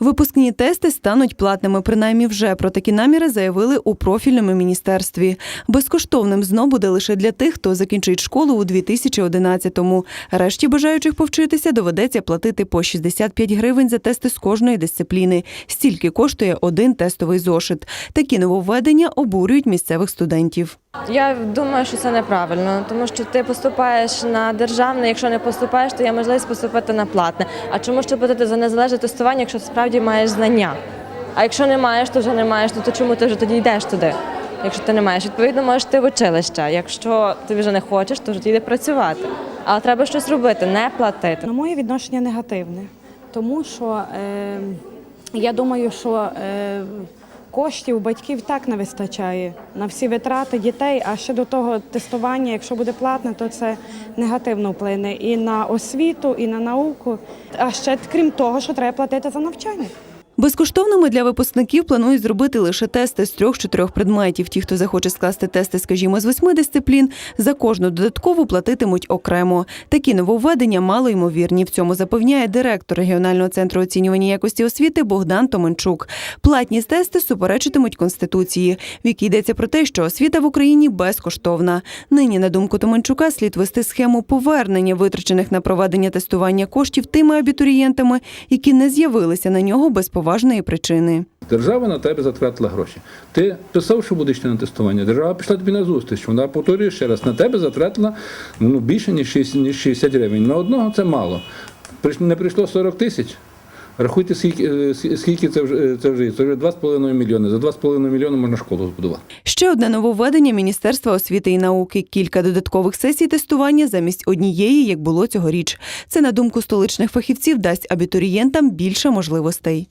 Випускні тести стануть платними. Принаймні, вже про такі наміри заявили у профільному міністерстві. Безкоштовним ЗНО буде лише для тих, хто закінчить школу у 2011-му. Решті бажаючих повчитися доведеться платити по 65 гривень за тести з кожної дисципліни. Стільки коштує один тестовий зошит. Такі нововведення обурюють місцевих студентів. Я думаю, що це неправильно, тому що ти поступаєш на державне, якщо не поступаєш, то є можливість поступити на платне. А чому ж ти платити за незалежне тестування, якщо справді маєш знання? А якщо не маєш, то вже не маєш, то, то чому ти вже тоді йдеш туди? Якщо ти не маєш, відповідно, можеш ти в училище. Якщо ти вже не хочеш, то вже йди працювати. Але треба щось робити, не платити. На моє відношення негативне, тому що е, я думаю, що е, коштів батьків так не вистачає на всі витрати дітей. А ще до того тестування, якщо буде платне, то це негативно вплине і на освіту, і на науку. А ще крім того, що треба платити за навчання. Безкоштовними для випускників планують зробити лише тести з трьох-чотирьох предметів. Ті, хто захоче скласти тести, скажімо, з восьми дисциплін, за кожну додаткову платитимуть окремо. Такі нововведення мало ймовірні. В цьому запевняє директор регіонального центру оцінювання якості освіти Богдан Томенчук. Платні тести суперечитимуть конституції, в якій йдеться про те, що освіта в Україні безкоштовна. Нині, на думку Томенчука, слід вести схему повернення витрачених на проведення тестування коштів тими абітурієнтами, які не з'явилися на нього без поважної причини. Держава на тебе затратила гроші. Ти писав, що будеш на тестування. Держава пішла тобі на зустріч. Вона повторює ще раз, на тебе затратила ну, більше, ніж 60 ніж 60 гривень. На одного це мало. Не прийшло 40 тисяч. Рахуйте, скільки, е, скільки це вже це вже. Це вже 2,5 мільйони. За 2,5 мільйони можна школу збудувати. Ще одне нововведення Міністерства освіти і науки. Кілька додаткових сесій тестування замість однієї, як було цьогоріч. Це, на думку столичних фахівців, дасть абітурієнтам більше можливостей.